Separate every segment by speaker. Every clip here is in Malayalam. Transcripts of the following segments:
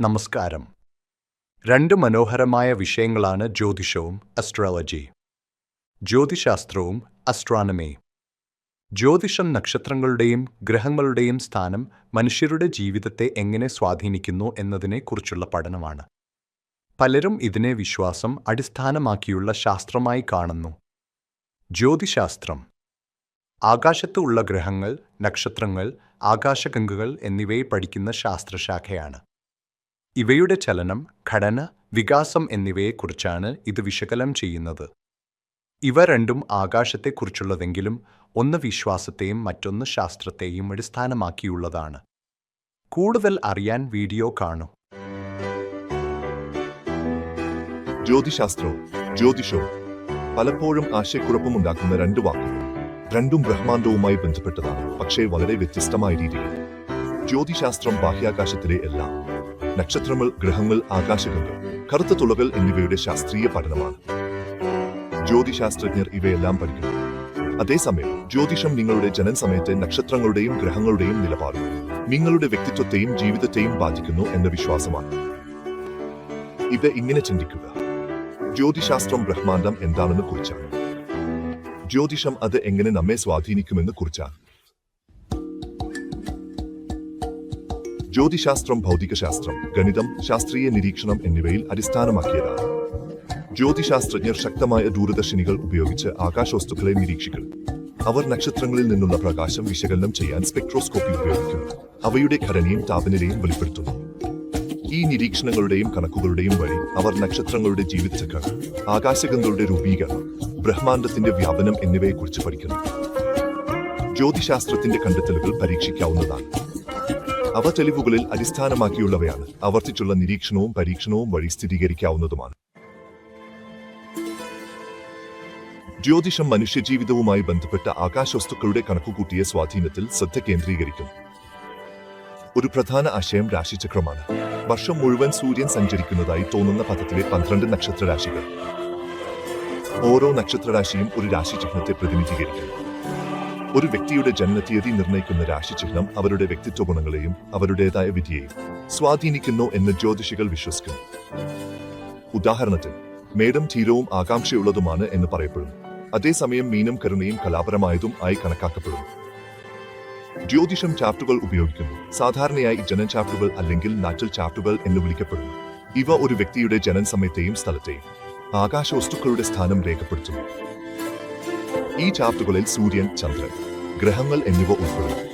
Speaker 1: നമസ്കാരം. രണ്ട് മനോഹരമായ വിഷയങ്ങളാണ് ജ്യോതിഷവും അസ്ട്രോളജി ജ്യോതിശാസ്ത്രവും അസ്ട്രോണമി ജ്യോതിഷം നക്ഷത്രങ്ങളുടെയും ഗ്രഹങ്ങളുടെയും സ്ഥാനം മനുഷ്യരുടെ ജീവിതത്തെ എങ്ങനെ സ്വാധീനിക്കുന്നു എന്നതിനെക്കുറിച്ചുള്ള പഠനമാണ്. പലരും ഇതിനെ വിശ്വാസം അടിസ്ഥാനമാക്കിയുള്ള ശാസ്ത്രമായി കാണുന്നു. ജ്യോതിശാസ്ത്രം. ആകാശത്ത് ഉള്ള ഗ്രഹങ്ങൾ നക്ഷത്രങ്ങൾ ആകാശഗംഗകൾ എന്നിവയെ പഠിക്കുന്ന ശാസ്ത്രശാഖയാണ്. ഇവയുടെ ചലനം ഘടന വികാസം എന്നിവയെക്കുറിച്ചാണ് ഇത് വിശകലനം ചെയ്യുന്നത്. ഇവ രണ്ടും ആകാശത്തെക്കുറിച്ചുള്ളതെങ്കിലും ഒന്ന് വിശ്വാസത്തെയും മറ്റൊന്ന് ശാസ്ത്രത്തെയും അടിസ്ഥാനമാക്കിയുള്ളതാണ്. കൂടുതൽ അറിയാൻ വീഡിയോ കാണൂ.
Speaker 2: ജ്യോതിശാസ്ത്രവും ജ്യോതിഷവും പലപ്പോഴും ആശയക്കുഴപ്പമുണ്ടാക്കുന്ന രണ്ട് വാക്കുകൾ രണ്ടും ബ്രഹ്മാണ്ഡവുമായി ബന്ധപ്പെട്ടതാണ് പക്ഷേ വളരെ വ്യത്യസ്തമായ രീതിയിൽ ജ്യോതിശാസ്ത്രം ബാഹ്യാകാശത്തിലെ എല്ലാം നക്ഷത്രങ്ങൾ ഗ്രഹങ്ങൾ ആകാശഗംഗകൾ കറുത്ത തുളകൾ എന്നിവയുടെ ശാസ്ത്രീയ പഠനമാണ്. ജ്യോതിശാസ്ത്രജ്ഞർ ഇവയെല്ലാം പഠിക്കുന്നു. അതേസമയം ജ്യോതിഷം നിങ്ങളുടെ ജനന സമയത്തെ നക്ഷത്രങ്ങളുടെയും ഗ്രഹങ്ങളുടെയും നിലപാടും നിങ്ങളുടെ വ്യക്തിത്വത്തെയും ജീവിതത്തെയും ബാധിക്കുന്നു എന്ന വിശ്വാസമാണ്. ഇത് ഇങ്ങനെ ചിന്തിക്കുക. ജ്യോതിശാസ്ത്രം ബ്രഹ്മാണ്ടം എന്താണെന്ന് കുറിച്ചാണ്. ജ്യോതിഷം അത് എങ്ങനെ നമ്മെ സ്വാധീനിക്കുമെന്ന് കുറിച്ചാണ്. ജ്യോതിശാസ്ത്രം ഭൗതികശാസ്ത്രം ഗണിതം ശാസ്ത്രീയ നിരീക്ഷണം എന്നിവയിൽ അടിസ്ഥാനമാക്കിയതാണ്. ജ്യോതിശാസ്ത്രജ്ഞർ ശക്തമായ ദൂരദർശിനികൾ ഉപയോഗിച്ച് ആകാശവസ്തുക്കളെ നിരീക്ഷിക്കും അവർ നക്ഷത്രങ്ങളിൽ നിന്നുള്ള പ്രകാശം വിശകലനം ചെയ്യാൻ സ്പെക്ട്രോസ്കോപ്പി ഉപയോഗിക്കുന്നു. അവയുടെ ഘടനയും താപനിലയും വെളിപ്പെടുത്തുന്നു. ഈ നിരീക്ഷണങ്ങളുടെയും കണക്കുകളുടെയും വഴി അവർ നക്ഷത്രങ്ങളുടെ ജീവിതചക്രം ആകാശഗംഗകളുടെ രൂപീകരണം ബ്രഹ്മാണ്ടത്തിന്റെ വ്യാപനം എന്നിവയെക്കുറിച്ച് പഠിക്കുന്നു. ജ്യോതിശാസ്ത്രത്തിന്റെ കണ്ടെത്തലുകൾ പരീക്ഷിക്കാവുന്നതാണ്. അവ തെളിവുകളിൽ അടിസ്ഥാനമാക്കിയുള്ളവയാണ്. ആവർത്തിച്ചുള്ള നിരീക്ഷണവും പരീക്ഷണവും വഴി സ്ഥിരീകരിക്കാവുന്നതുമാണ്. ജ്യോതിഷം മനുഷ്യജീവിതവുമായി ബന്ധപ്പെട്ട ആകാശവസ്തുക്കളുടെ കണക്കുകൂട്ടിയ സ്വാധീനത്തിൽ ശ്രദ്ധ കേന്ദ്രീകരിക്കുന്നു ഒരു പ്രധാന ആശയം രാശിചക്രമാണ്. വർഷം മുഴുവൻ സൂര്യൻ സഞ്ചരിക്കുന്നതായി തോന്നുന്ന പഥത്തിലെ പന്ത്രണ്ട് നക്ഷത്രരാശികൾ. ഓരോ നക്ഷത്രരാശിയും ഒരു രാശിചക്രത്തെ പ്രതിനിധീകരിക്കുന്നു. ഒരു വ്യക്തിയുടെ ജനനതീയതി നിർണയിക്കുന്ന രാശിചിഹ്നം അവരുടെ വ്യക്തിത്വ ഗുണങ്ങളെയും അവരുടേതായ വിധിയെയും സ്വാധീനിക്കുന്നു എന്ന് ജ്യോതിഷികൾ വിശ്വസിക്കുന്നു. ഉദാഹരണത്തിന് മേടം ധീരവും ആകാംക്ഷയുള്ളതുമാണ് എന്ന് പറയപ്പെടുന്നു. അതേസമയം മീനം കരുണയും കലാപരമായതും ആയി കണക്കാക്കപ്പെടുന്നു. ജ്യോതിഷം ചാപ്റ്റുകൾ ഉപയോഗിക്കുന്നു. സാധാരണയായി ജനൻ ചാപ്റ്റുകൾ അല്ലെങ്കിൽ നാറ്റൽ ചാപ്റ്റുകൾ എന്ന് വിളിക്കപ്പെടുന്നു. ഇവ ഒരു വ്യക്തിയുടെ ജനൻ സമയത്തെയും സ്ഥലത്തെയും ആകാശവസ്തുക്കളുടെ സ്ഥാനം രേഖപ്പെടുത്തുന്നു. ഈ ചാർട്ടുകളിൽ സൂര്യൻ ചന്ദ്രൻ ഗ്രഹങ്ങൾ എന്നിവ ഉൾപ്പെടുന്നു.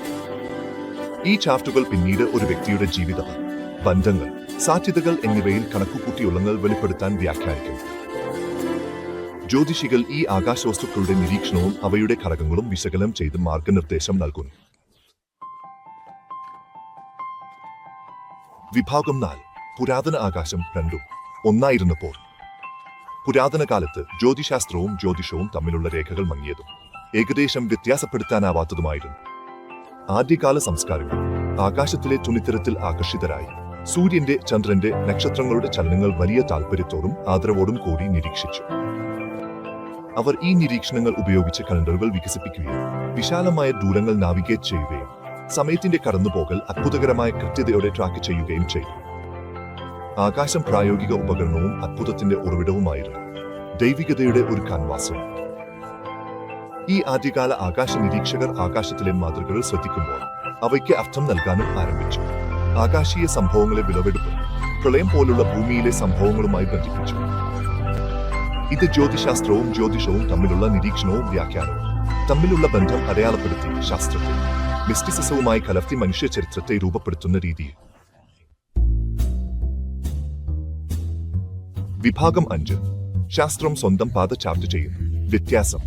Speaker 2: ഈ ചാർട്ടുകൾ പിന്നീട് ഒരു വ്യക്തിയുടെ ജീവിതം ബന്ധങ്ങൾ സാധ്യതകൾ എന്നിവയിൽ കണക്കുകൂട്ടിയുള്ളങ്ങൾ വെളിപ്പെടുത്താൻ വ്യാഖ്യാനിക്കുന്നു. ജ്യോതിഷികൾ ഈ ആകാശവസ്തുക്കളുടെ നിരീക്ഷണവും അവയുടെ ഘടകങ്ങളും വിശകലനം ചെയ്ത് മാർഗനിർദ്ദേശം നൽകുന്നു. വിഭാഗം നാല്. പുരാതന ആകാശം രണ്ടും ഒന്നായിരുന്നപ്പോൾ പുരാതന കാലത്ത് ജ്യോതിശാസ്ത്രവും ജ്യോതിഷവും തമ്മിലുള്ള രേഖകൾ മങ്ങിയതും ഏകദേശം വ്യത്യാസപ്പെടുത്താനാവാത്തതുമായിരുന്നു. ആദ്യകാല സംസ്കാരങ്ങൾ ആകാശത്തിലെ തുണിത്തരത്തിൽ ആകർഷിതരായി. സൂര്യന്റെ ചന്ദ്രന്റെ നക്ഷത്രങ്ങളുടെ ചലനങ്ങൾ വലിയ താൽപര്യത്തോടും ആദരവോടും കൂടി നിരീക്ഷിച്ചു. അവർ ഈ നിരീക്ഷണങ്ങൾ ഉപയോഗിച്ച് കലണ്ടറുകൾ വികസിപ്പിക്കുകയും വിശാലമായ ദൂരങ്ങൾ നാവിഗേറ്റ് ചെയ്യുകയും സമയത്തിന്റെ കടന്നുപോകൽ അത്ഭുതകരമായ കൃത്യതയോടെ ട്രാക്ക് ചെയ്യുകയും ചെയ്തു. ആകാശം പ്രായോഗിക ഉപകരണവും അത്ഭുതത്തിന്റെ ഉറവിടവുമായിരുന്നു. ദൈവികതയുടെ ഒരു കാൻവാസും ഈ ആദ്യകാല ആകാശ നിരീക്ഷകർ ആകാശത്തിലെ മാതൃകകൾ ശ്രദ്ധിക്കുമ്പോൾ അവയ്ക്ക് അർത്ഥം നൽകാനും ആരംഭിച്ചു. ആകാശീയ സംഭവങ്ങളെ വിളവെടുപ്പ് പ്രളയം പോലുള്ള ഭൂമിയിലെ സംഭവങ്ങളുമായി ബന്ധിപ്പിച്ചു. ഇത് ജ്യോതിശാസ്ത്രവും ജ്യോതിഷവും തമ്മിലുള്ള നിരീക്ഷണവും വ്യാഖ്യാനവും തമ്മിലുള്ള ബന്ധം അടയാളപ്പെടുത്തി ശാസ്ത്രത്തെ മിസ്റ്റിസിസവുമായി കലർത്തി മനുഷ്യ ചരിത്രത്തെ രൂപപ്പെടുത്തുന്ന രീതിയിൽ. വിഭാഗം അഞ്ച്. ശാസ്ത്രം സ്വന്തം പാത ചാർട്ട് ചെയ്യുന്നു. വ്യത്യാസം.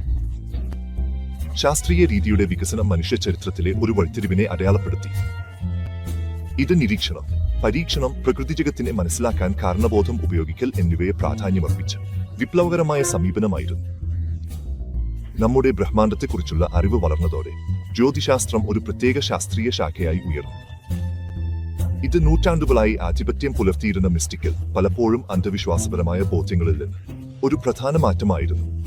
Speaker 2: ശാസ്ത്രീയ രീതിയുടെ വികസനം മനുഷ്യ ചരിത്രത്തിലെ ഒരു വഴിത്തിരിവിനെ അടയാളപ്പെടുത്തി. ഇത് നിരീക്ഷണം പരീക്ഷണം പ്രകൃതി ജഗത്തിനെ മനസ്സിലാക്കാൻ കാരണബോധം ഉപയോഗിക്കൽ എന്നിവയെ പ്രാധാന്യമർപ്പിച്ച് വിപ്ലവകരമായ സമീപനമായിരുന്നു. നമ്മുടെ ബ്രഹ്മാണ്ടത്തെക്കുറിച്ചുള്ള അറിവ് വളർന്നതോടെ ജ്യോതിശാസ്ത്രം ഒരു പ്രത്യേക ശാസ്ത്രീയ ശാഖയായി ഉയർന്നു. ഇത് നൂറ്റാണ്ടുകളായി ആധിപത്യം പുലർത്തിയിരുന്ന മിസ്റ്റിക്കൽ പലപ്പോഴും അന്ധവിശ്വാസപരമായ ബോധ്യങ്ങളിൽ നിന്ന്. ഒരു പ്രധാന മാറ്റമായിരുന്നു.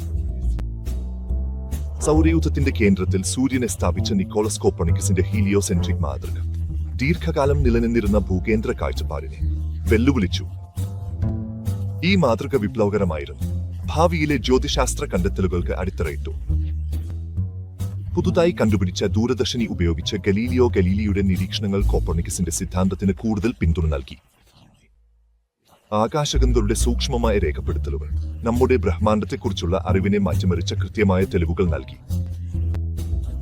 Speaker 2: സൗരയൂഥത്തിന്റെ കേന്ദ്രത്തിൽ സൂര്യനെ സ്ഥാപിച്ച നിക്കോളസ് കോപ്പണിക്കസിന്റെ ഹീലിയോസെൻട്രിക് മാതൃക. ദീർഘകാലം നിലനിന്നിരുന്ന ഭൂകേന്ദ്ര കാഴ്ചപ്പാടിനെ വെല്ലുവിളിച്ചു. ഈ മാതൃക വിപ്ലവകരമായിരുന്നു. ഭാവിയിലെ ജ്യോതിശാസ്ത്ര കണ്ടെത്തലുകൾക്ക് അടിത്തറയിട്ടു. പുതുതായി കണ്ടുപിടിച്ച ദൂരദർശിനി ഉപയോഗിച്ച് ഗലീലിയോ ഗലീലിയുടെ നിരീക്ഷണങ്ങൾ കോപ്പർണിക്കസിന്റെ സിദ്ധാന്തത്തിന് കൂടുതൽ പിന്തുണ നൽകി. ആകാശഗന്ധരുടെ സൂക്ഷ്മമായ രേഖപ്പെടുത്തലുകൾ നമ്മുടെ ബ്രഹ്മാണ്ടത്തെക്കുറിച്ചുള്ള അറിവിനെ മാറ്റിമറിച്ച കൃത്യമായ തെളിവുകൾ നൽകി.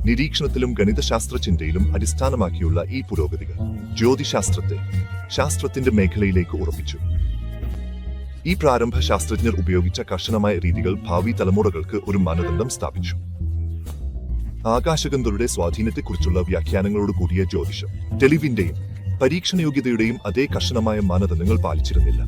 Speaker 2: നിരീക്ഷണത്തിലും ഗണിതശാസ്ത്ര ചിന്തയിലും അടിസ്ഥാനമാക്കിയുള്ള ഈ പുരോഗതികൾ ജ്യോതിശാസ്ത്രത്തെ ശാസ്ത്രത്തിന്റെ മേഖലയിലേക്ക് ഉറപ്പിച്ചു. ഈ പ്രാരംഭ ശാസ്ത്രജ്ഞർ ഉപയോഗിച്ച കർശനമായ രീതികൾ ഭാവി തലമുറകൾക്ക് ഒരു മാനദണ്ഡം സ്ഥാപിച്ചു. ആകാശഗന്ധരുടെ സ്വാധീനത്തെക്കുറിച്ചുള്ള വ്യാഖ്യാനങ്ങളോട് കൂടിയ ജ്യോതിഷം. തെളിവിന്റെയും പരീക്ഷണയോഗ്യതയുടെയും അതേ കർശനമായ മാനദണ്ഡങ്ങൾ പാലിച്ചിരുന്നില്ല.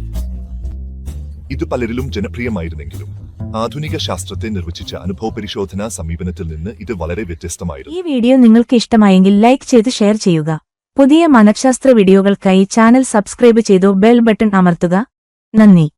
Speaker 2: ഇത് പലരിലും ജനപ്രിയമായിരുന്നെങ്കിലും ആധുനിക ശാസ്ത്രത്തെ നിർവചിച്ച അനുഭവ പരിശോധനാ സമീപനത്തിൽ നിന്ന് ഇത് വളരെ വ്യത്യസ്തമായിരുന്നു.
Speaker 3: ഈ വീഡിയോ നിങ്ങൾക്ക് ഇഷ്ടമായെങ്കിൽ ലൈക്ക് ചെയ്ത് ഷെയർ ചെയ്യുക. പുതിയ മനഃശാസ്ത്ര വീഡിയോകൾക്കായി ചാനൽ സബ്സ്ക്രൈബ് ചെയ്തു ബെൽ ബട്ടൺ അമർത്തുക. നന്ദി.